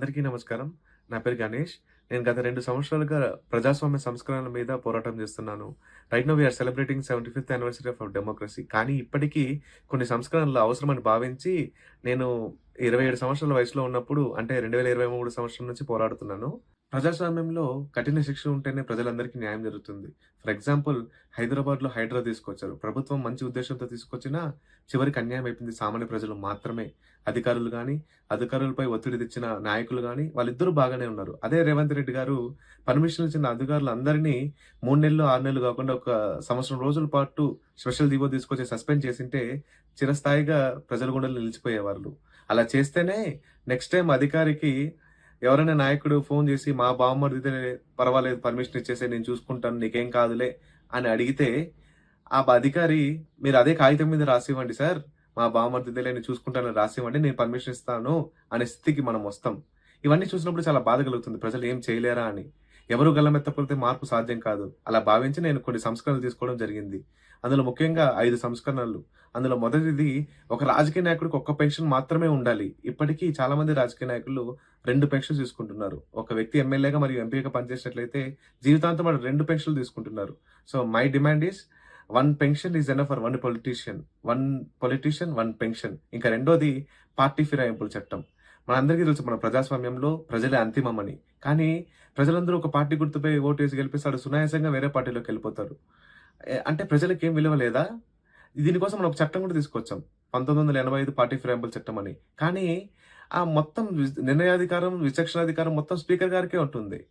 అందరికీ నమస్కారం. నా పేరు గణేష్. నేను గత రెండు సంవత్సరాలుగా ప్రజాస్వామ్య సంస్కరణల మీద పోరాటం చేస్తున్నాను. Right now we're celebrating seventy fifth anniversary of democracy. కానీ ఇప్పటికీ కొన్ని సంస్కరణలు అవసరమని భావించి నేను 27 సంవత్సరాల వయసులో ఉన్నప్పుడు అంటే 2023 సంవత్సరం నుంచి పోరాడుతున్నాను. ప్రజాస్వామ్యంలో కఠిన శిక్ష ఉంటేనే ప్రజలందరికీ న్యాయం జరుగుతుంది. ఫర్ ఎగ్జాంపుల్ హైదరాబాద్‌లో హైడ్రా తీసుకొచ్చారు. ప్రభుత్వం మంచి ఉద్దేశంతో తీసుకొచ్చినా చివరికి అన్యాయం అయిపోయింది సామాన్య ప్రజలు మాత్రమే. అధికారులు కానీ అధికారులపై ఒత్తిడి తెచ్చిన నాయకులు కానీ వాళ్ళిద్దరూ బాగానే ఉన్నారు. అదే రేవంత్ రెడ్డి గారు పర్మిషన్ ఇచ్చిన అధికారులు అందరినీ మూడు నెలలు, ఆరు నెలలు కాకుండా ఒక సంవత్సరం రోజుల పాటు స్పెషల్ దివో తీసుకొచ్చి సస్పెండ్ చేసింటే చిరస్థాయిగా ప్రజల గుండెలు నిలిచిపోయేవాళ్ళు. అలా చేస్తేనే నెక్స్ట్ టైం అధికారికి ఎవరైనా నాయకుడు ఫోన్ చేసి మా బామ్మడితే పర్వాలేదు పర్మిషన్ ఇచ్చేసే నేను చూసుకుంటాను నీకేం కాదులే అని అడిగితే ఆ అధికారి మీరు అదే కాగితం మీద రాసివ్వండి సార్ మా బామ్మడితే నేను చూసుకుంటాను రాసివ్వండి నేను పర్మిషన్ ఇస్తాను అనే స్థితికి మనం వస్తాం. ఇవన్నీ చూసినప్పుడు చాలా బాధ కలుగుతుంది. ప్రజలు ఏం చేయలేరా అని. ఎవరు గల్లమెత్తకపోతే మార్పు సాధ్యం కాదు. అలా భావించి నేను కొన్ని సంస్కరణలు తీసుకోవడం జరిగింది. అందులో ముఖ్యంగా ఐదు సంస్కరణలు. అందులో మొదటిది ఒక రాజకీయ నాయకుడికి ఒక్క పెన్షన్ మాత్రమే ఉండాలి. ఇప్పటికీ చాలా మంది రాజకీయ నాయకులు రెండు పెన్షన్లు తీసుకుంటున్నారు. ఒక వ్యక్తి ఎమ్మెల్యేగా మరియు ఎంపీగా పనిచేసినట్లయితే జీవితాంతం వాళ్ళు రెండు పెన్షన్లు తీసుకుంటున్నారు. So my demand is one pension is enough for one politician. One politician one pension. ఇంకా రెండోది పార్టీ ఫిరాయింపుల చట్టం. మనందరికీ తెలుసు మన ప్రజాస్వామ్యంలో ప్రజలే అంతిమమని. కానీ ప్రజలందరూ ఒక పార్టీ గుర్తుపై ఓటు గెలిపిస్తే గెలిపిస్తాడు సునాయాసంగా వేరే పార్టీలోకి వెళ్ళిపోతారు. అంటే ప్రజలకి ఏం విలువ లేదా? దీనికోసం మనం ఒక చట్టం కూడా తీసుకొచ్చాం. 1985 పార్టీ ఫిరాయింపుల చట్టం అని. కానీ ఆ మొత్తం నిర్ణయాధికారం, విచక్షణాధికారం మొత్తం స్పీకర్ గారికే ఉంటుంది.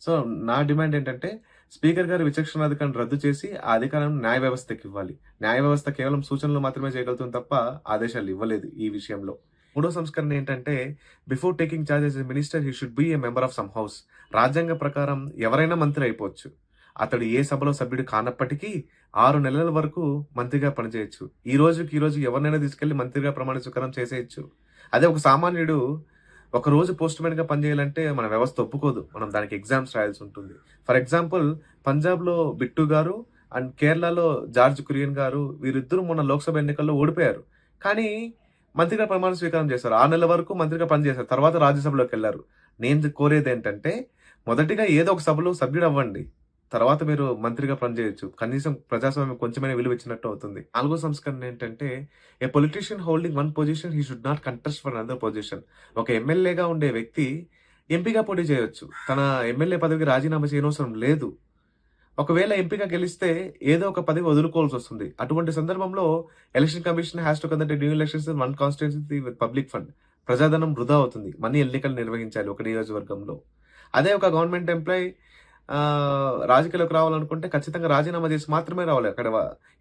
సో నా డిమాండ్ ఏంటంటే స్పీకర్ గారి విచక్షణాధికారం రద్దు చేసి ఆ అధికారం న్యాయ వ్యవస్థకి ఇవ్వాలి. న్యాయ వ్యవస్థ కేవలం సూచనలు మాత్రమే చేయగలుగుతుంది తప్ప ఆదేశాలు ఇవ్వలేదు ఈ విషయంలో. మూడో సంస్కరణ ఏంటంటే before taking charge minister he should be a member of some house. రాజ్యాంగ ప్రకారం ఎవరైనా మంత్రి అయిపోవచ్చు. అతడు ఏ సభలో సభ్యుడు కానప్పటికీ ఆరు నెలల వరకు మంత్రిగా పనిచేయొచ్చు. ఈ రోజుకి ఈ రోజు ఎవరినైనా తీసుకెళ్ళి మంత్రిగా ప్రమాణ స్వీకారం చేసేయొచ్చు. అదే ఒక సామాన్యుడు ఒక రోజు పోస్ట్‌మ్యాన్‌గా పనిచేయాలంటే మన వ్యవస్థ ఒప్పుకోదు. మనం దానికి ఎగ్జామ్స్ రాయాల్సి ఉంటుంది. ఫర్ ఎగ్జాంపుల్ పంజాబ్‌లో బిట్టు గారు అండ్ కేరళలో జార్జ్ కురియన్ గారు వీరిద్దరూ మొన్న లోక్సభ ఎన్నికల్లో ఓడిపోయారు. కానీ మంత్రిగా ప్రమాణ స్వీకారం చేశారు. ఆరు నెలల వరకు మంత్రిగా పనిచేశారు. తర్వాత రాజ్యసభలోకి వెళ్ళారు నేను కోరేదేంటంటే మొదటిగా ఏదో ఒక సభలో సభ్యుడవ్వండి. తర్వాత మీరు మంత్రిగా పనిచేయొచ్చు. కనీసం ప్రజాస్వామ్యం కొంచెమైనా విలువ ఇచ్చినట్టు అవుతుంది. నాలుగో సంస్కరణ ఏంటంటే a politician holding one position he should not contest for another position. ఒక ఎమ్మెల్యేగా ఉండే వ్యక్తి ఎంపీగా పోటీ చేయొచ్చు. తన ఎమ్మెల్యే పదవికి రాజీనామా చేయనవసరం లేదు. ఒకవేళ ఎంపీగా గెలిస్తే ఏదో ఒక పదవి వదులుకోవాల్సి వస్తుంది. అటువంటి సందర్భంలో election commission has to conduct new elections one constituency with public fund. ప్రజాధనం వృధా అవుతుంది. మనీ ఎన్నికలు నిర్వహించాలి ఒక నియోజకవర్గంలో. అదే ఒక గవర్నమెంట్ ఎంప్లాయీ రాజకీయాలకు రాజకీయాల్లోకి రావాలనుకుంటే ఖచ్చితంగా రాజీనామా చేసి మాత్రమే రావాలి. అక్కడ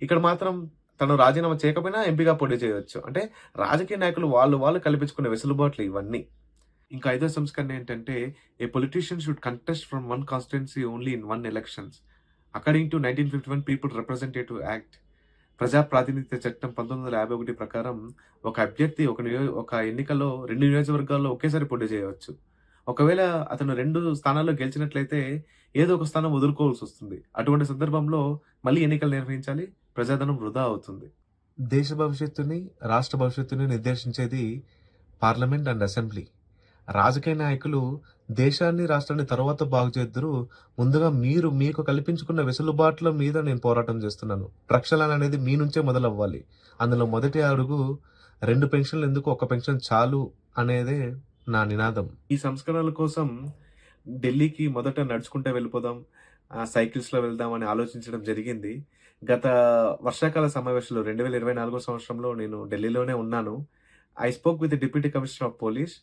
ఇక్కడ మాత్రం తను రాజీనామా చేయకపోయినా ఎంపీగా పోటీ చేయవచ్చు అంటే రాజకీయ నాయకులు వాళ్ళు వాళ్ళు కల్పించుకునే వెసులుబాట్లు ఇవన్నీ. ఇంకా ఐదో సంస్కరణ ఏంటంటే a politician should contest from one constituency only in one elections. According to 1951 people representative act. ప్రజా ప్రాతినిధ్య చట్టం 1951 ప్రకారం ఒక అభ్యర్థి ఒక నియో ఒక ఎన్నికల్లో రెండు నియోజకవర్గాల్లో ఒకేసారి పోటీ చేయవచ్చు. ఒకవేళ అతను రెండు స్థానాల్లో గెలిచినట్లయితే ఏదో ఒక స్థానం వదులుకోవాల్సి వస్తుంది. అటువంటి సందర్భంలో మళ్ళీ ఎన్నికలు నిర్వహించాలి. ప్రజాధనం వృధా అవుతుంది. దేశ భవిష్యత్తుని, రాష్ట్ర భవిష్యత్తుని నిర్దేశించేది పార్లమెంట్ అండ్ అసెంబ్లీ. రాజకీయ నాయకులు దేశాన్ని, రాష్ట్రాన్ని తరువాత బాగు చేద్దురు. ముందుగా మీరు మీకు కల్పించుకున్న వెసులుబాట్ల మీద నేను పోరాటం చేస్తున్నాను. ప్రక్షాళన అనేది మీ నుంచే మొదలవ్వాలి. అందులో మొదటి అడుగు రెండు పెన్షన్లు ఎందుకు ఒక పెన్షన్ చాలు అనేదే నా నినాదం. ఈ సంస్కరణల కోసం ఢిల్లీకి మొదట నడుచుకుంటే వెళ్ళిపోదాం. సైకిల్స్‌లో వెళ్దాం అని ఆలోచించడం జరిగింది. గత వర్షాకాల సమావేశంలో 2024 సంవత్సరంలో నేను ఢిల్లీలోనే ఉన్నాను. I spoke with deputy commissioner of police.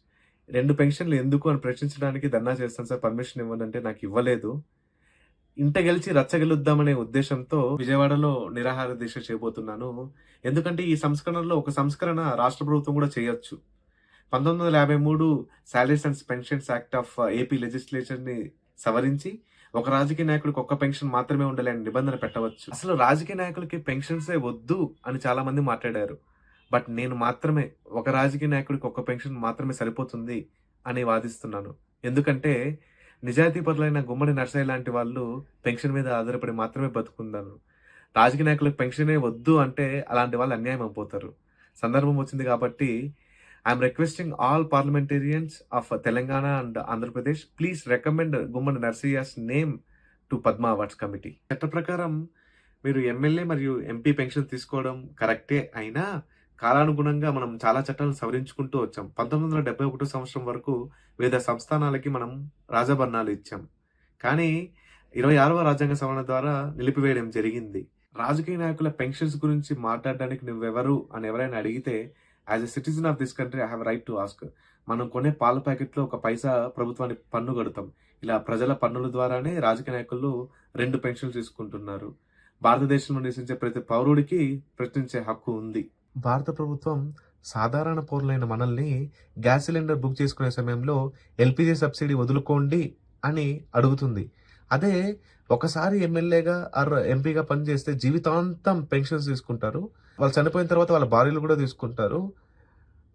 రెండు పెన్షన్లు ఎందుకు అని ప్రశ్నించడానికి ధర్నా చేస్తాను సార్ పర్మిషన్ ఇవ్వండి అంటే నాకు ఇవ్వలేదు. ఇంట గెలిచి రచ్చ గెలుద్దామనే ఉద్దేశంతో విజయవాడలో నిరాహార దీక్ష చేయబోతున్నాను. ఎందుకంటే ఈ సంస్కరణలో ఒక సంస్కరణ రాష్ట్ర ప్రభుత్వం కూడా చేయొచ్చు. పంతొమ్మిది వందల యాభై మూడు salaries and pensions act of AP లెజిస్లేచర్‌ని సవరించి ఒక రాజకీయ నాయకుడికి ఒక్క పెన్షన్ మాత్రమే ఉండాలి నిబంధన పెట్టవచ్చు. అసలు రాజకీయ నాయకులకి పెన్షన్సే వద్దు అని చాలా మంది మాట్లాడారు. బట్ నేను మాత్రమే ఒక రాజకీయ నాయకుడికి ఒక్క పెన్షన్ మాత్రమే సరిపోతుంది అని వాదిస్తున్నాను. ఎందుకంటే నిజాయితీపరులైన గుమ్మడి నర్సయ్య లాంటి వాళ్ళు పెన్షన్ మీద ఆధారపడి మాత్రమే బతుకుందాను రాజకీయ నాయకులకు పెన్షనే వద్దు అంటే అలాంటి వాళ్ళు అన్యాయం అయిపోతారు. సందర్భం వచ్చింది కాబట్టి I'm requesting all parliamentarians of Telangana and Andhra Pradesh please recommend Gummadi Narsayya's name to Padma awards committee చట్ట ప్రకారం మీరు ఎమ్మెల్యే మరియు ఎంపీ పెన్షన్ తీసుకోవడం కరెక్టే అయినా కాలానుగుణంగా మనం చాలా చట్టాలను సవరించుకుంటూ వచ్చాం. పంతొమ్మిది వందల డెబ్బై ఒకటో సంవత్సరం వరకు వివిధ సంస్థానాలకి మనం రాజభరణాలు ఇచ్చాం. కానీ ఇరవై ఆరవ రాజ్యాంగ సవరణ ద్వారా నిలిపివేయడం జరిగింది. రాజకీయ నాయకుల పెన్షన్స్ గురించి మాట్లాడడానికి నువ్వెవరు అని ఎవరైనా అడిగితే as a citizen of this country I have right to ask మనం కొనే పాల ప్యాకెట్లో ఒక పైసా ప్రభుత్వానికి పన్ను కడతాం. ఇలా ప్రజల పన్నుల ద్వారానే రాజకీయ నాయకులు రెండు పెన్షన్లు తీసుకుంటున్నారు. భారతదేశంలో నివసించే ప్రతి పౌరుడికి ప్రశ్నించే హక్కు ఉంది. భారత ప్రభుత్వం సాధారణ పౌరులైన మనల్ని గ్యాస్ సిలిండర్ బుక్ చేసుకునే సమయంలో ఎల్పిజి సబ్సిడీ వదులుకోండి అని అడుగుతుంది. అదే ఒకసారి ఎమ్మెల్యేగా ఆర్ ఎంపీగా పనిచేస్తే జీవితాంతం పెన్షన్స్ తీసుకుంటారు. వాళ్ళు చనిపోయిన తర్వాత వాళ్ళ భార్యలు కూడా తీసుకుంటారు.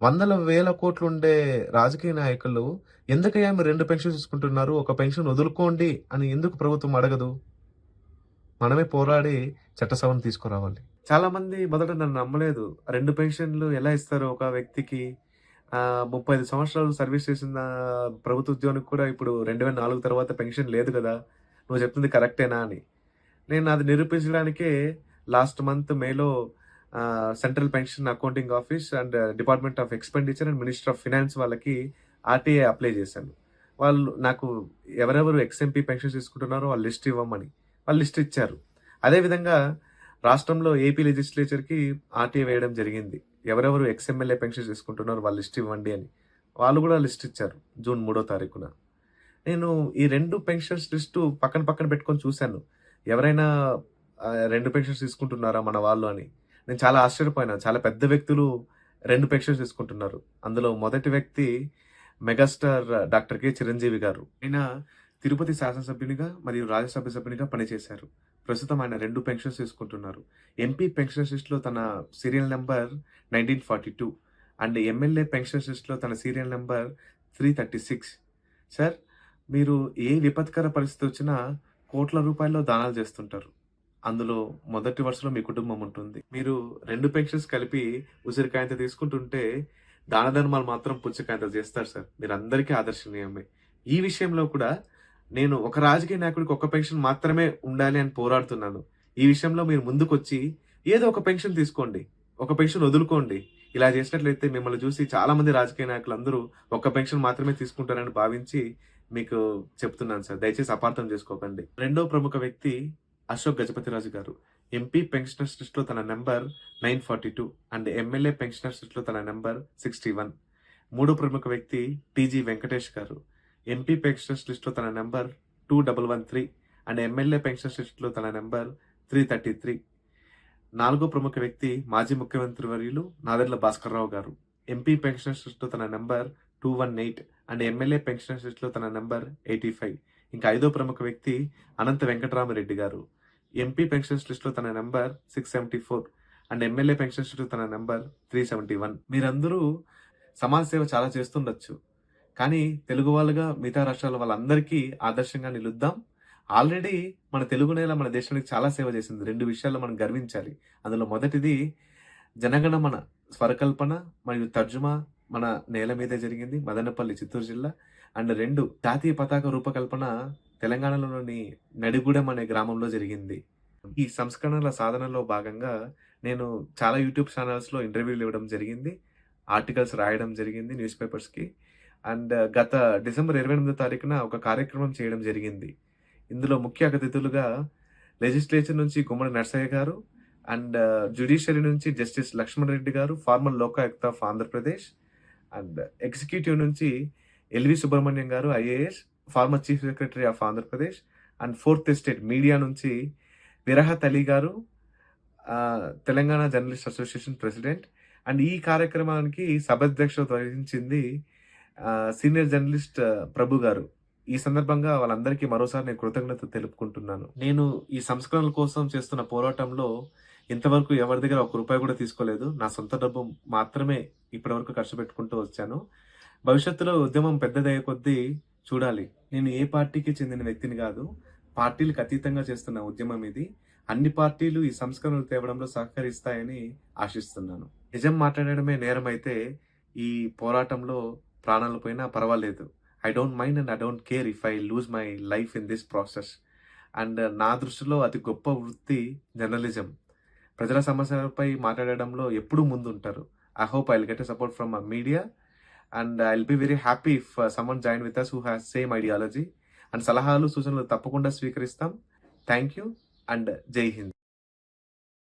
వందల వేల కోట్లు ఉండే రాజకీయ నాయకులు ఎందుకయ్యా మీరు రెండు పెన్షన్ తీసుకుంటున్నారు? ఒక పెన్షన్ వదులుకోండి అని ఎందుకు ప్రభుత్వం అడగదు? మనమే పోరాడి చట్టసభను తీసుకురావాలి. చాలా మంది మొదట నన్ను నమ్మలేదు. రెండు పెన్షన్లు ఎలా ఇస్తారు ఒక వ్యక్తికి? ముప్పై ఐదు సంవత్సరాలు సర్వీస్ చేసిన ప్రభుత్వ ఉద్యోగానికి కూడా ఇప్పుడు రెండు వేల నాలుగు తర్వాత పెన్షన్ లేదు కదా. నువ్వు చెప్తుంది కరెక్టేనా అని. నేను అది నిరూపించడానికే లాస్ట్ మంత్ మేలో central pension accounting office and department of expenditure and minister of finance వాళ్ళకి ఆర్టీఐ అప్లై చేశాను. వాళ్ళు నాకు ఎవరెవరు ఎక్స్ఎంపీ పెన్షన్ తీసుకుంటున్నారో వాళ్ళు లిస్ట్ ఇవ్వమని వాళ్ళు లిస్ట్ ఇచ్చారు. అదేవిధంగా రాష్ట్రంలో ఏపీ లెజిస్లేచర్కి ఆర్టీఐ వేయడం జరిగింది. ఎవరెవరు ఎక్స్ఎమ్మెల్యే పెన్షన్ తీసుకుంటున్నారో వాళ్ళు లిస్ట్ ఇవ్వండి అని వాళ్ళు కూడా లిస్ట్ ఇచ్చారు జూన్ మూడో తారీఖున. నేను ఈ రెండు పెన్షన్స్ లిస్టు పక్కన పక్కన పెట్టుకొని చూశాను. ఎవరైనా రెండు పెన్షన్స్ తీసుకుంటున్నారా మన వాళ్ళు అని నేను చాలా ఆశ్చర్యపోయినా. చాలా పెద్ద వ్యక్తులు రెండు పిక్చర్స్ తీసుకుంటున్నారు. అందులో మొదటి వ్యక్తి మెగాస్టార్ డాక్టర్ కె. చిరంజీవి గారు. ఆయన తిరుపతి శాసనసభ్యునిగా మరియు రాజ్యసభ సభ్యునిగా పనిచేశారు. ప్రస్తుతం ఆయన రెండు పెన్షన్స్ తీసుకుంటున్నారు. ఎంపీ పెన్షన్ లిస్ట్లో తన serial number nineteen forty two and MLA pension లిస్ట్లో తన serial number three thirty six. Sir మీరు ఏ విపత్కర పరిస్థితి వచ్చినా కోట్ల రూపాయల్లో దానాలు చేస్తుంటారు. అందులో మొదటి వరుసలో మీ కుటుంబం ఉంటుంది. మీరు రెండు పెన్షన్స్ కలిపి ఉసిరికాయంత తీసుకుంటుంటే దాన ధర్మాలు మాత్రం పుచ్చకాయంత చేస్తారు సార్. మీరు అందరికీ ఆదర్శనీయమే. ఈ విషయంలో కూడా నేను ఒక రాజకీయ నాయకుడికి ఒక పెన్షన్ మాత్రమే ఉండాలి అని పోరాడుతున్నాను. ఈ విషయంలో మీరు ముందుకొచ్చి ఏదో ఒక పెన్షన్ తీసుకోండి ఒక పెన్షన్ వదులుకోండి. ఇలా చేసినట్లయితే మిమ్మల్ని చూసి చాలా మంది రాజకీయ నాయకులు అందరూ ఒక పెన్షన్ మాత్రమే తీసుకుంటారని భావించి మీకు చెప్తున్నాను సార్. దయచేసి అపార్థం చేసుకోకండి. రెండో ప్రముఖ వ్యక్తి అశోక్ గజపతిరాజు గారు. ఎంపీ పెన్షనర్స్ లిస్ట్లో తన number nine forty two and MLA pensioners లిస్ట్లో తన నెంబర్ సిక్స్టీ వన్. మూడో ప్రముఖ వ్యక్తి టీజీ వెంకటేష్ గారు. ఎంపీ పెన్షనర్స్ లిస్ట్లో తన number two double one three and MLA pensioners లిస్ట్లో తన నెంబర్ త్రీ థర్టీ త్రీ. నాలుగో ప్రముఖ వ్యక్తి మాజీ ముఖ్యమంత్రి వర్యులు నాదెండ్ల భాస్కర్రావు గారు. ఎంపీ పెన్షనర్స్ లిస్ట్లో తన number two one eight and MLA pensioners లిస్ట్లో తన నెంబర్ ఎయిటీ ఫైవ్. ఇంకా ఐదో ప్రముఖ వ్యక్తి అనంత వెంకటరామరెడ్డి గారు. ఎంపీ పెన్షన్స్ లిస్ట్లో తన number six seventy four and MLA pensions లిస్ట్లో తన నెంబర్ త్రీ సెవెంటీ వన్ మీరందరూ సమాజ సేవ చాలా చేస్తుండొచ్చు. కానీ తెలుగు వాళ్ళుగా మిగతా రాష్ట్రాల వాళ్ళందరికీ ఆదర్శంగా నిలుద్దాం. ఆల్రెడీ మన తెలుగు నేల మన దేశానికి చాలా సేవ చేసింది. రెండు విషయాల్లో మనం గర్వించాలి. అందులో మొదటిది జనగణ మన స్వరకల్పన మరియు తర్జుమా మన నేల మీదే జరిగింది. మదనపల్లి చిత్తూరు జిల్లా. అండ్ రెండు జాతీయ పతాక రూపకల్పన తెలంగాణలోని నడిగూడెం అనే గ్రామంలో జరిగింది. ఈ సంస్కరణల సాధనలో భాగంగా నేను చాలా యూట్యూబ్ ఛానల్స్లో ఇంటర్వ్యూలు ఇవ్వడం జరిగింది. ఆర్టికల్స్ రాయడం జరిగింది న్యూస్ పేపర్స్కి. అండ్ గత డిసెంబర్ ఇరవై ఎనిమిదో తారీఖున ఒక కార్యక్రమం చేయడం జరిగింది. ఇందులో ముఖ్య అతిథులుగా లెజిస్లేచర్ నుంచి గుమ్మడి నర్సయ్య గారు అండ్ జ్యుడిషియరీ నుంచి జస్టిస్ లక్ష్మణ్ రెడ్డి గారు former Lokayukta of Andhra Pradesh and executive నుంచి ఎల్వి సుబ్రహ్మణ్యం గారు IAS former chief secretary of Andhra Pradesh and fourth estate media నుంచి విరహత్ అలీ గారు Telangana journalist association president. And ఈ కార్యక్రమానికి సభాధ్యక్షత వహించింది సీనియర్ జర్నలిస్ట్ ప్రభు గారు. ఈ సందర్భంగా వాళ్ళందరికీ మరోసారి నేను కృతజ్ఞత తెలుపుకుంటున్నాను. నేను ఈ సంస్కరణల కోసం చేస్తున్న పోరాటంలో ఇంతవరకు ఎవరి దగ్గర ఒక రూపాయి కూడా తీసుకోలేదు. నా సొంత డబ్బు మాత్రమే ఇప్పటివరకు ఖర్చు పెట్టుకుంటూ వచ్చాను. భవిష్యత్తులో ఉద్యమం పెద్దదయ్యే కొద్దీ చూడాలి. నేను ఏ పార్టీకి చెందిన వ్యక్తిని కాదు పార్టీలకు అతీతంగా చేస్తున్న ఉద్యమం ఇది. అన్ని పార్టీలు ఈ సంస్కరణలు తేవడంలో సహకరిస్తాయని ఆశిస్తున్నాను. నిజం మాట్లాడడమే నేరం అయితే ఈ పోరాటంలో ప్రాణాలు పోయినా పర్వాలేదు. I don't mind and I don't care if I lose my life in this process. And నా దృష్టిలో అతి గొప్ప వృత్తి జర్నలిజం. ప్రజల సమస్యలపై మాట్లాడడంలో ఎప్పుడూ ముందు ఉంటారు I hope I get support from media. And I will be very happy if someone join with us who has same ideology and సలహాలు సూచనలు తప్పకుండా స్వీకరిస్తాం. థ్యాంక్ యూ అండ్ జై హింద్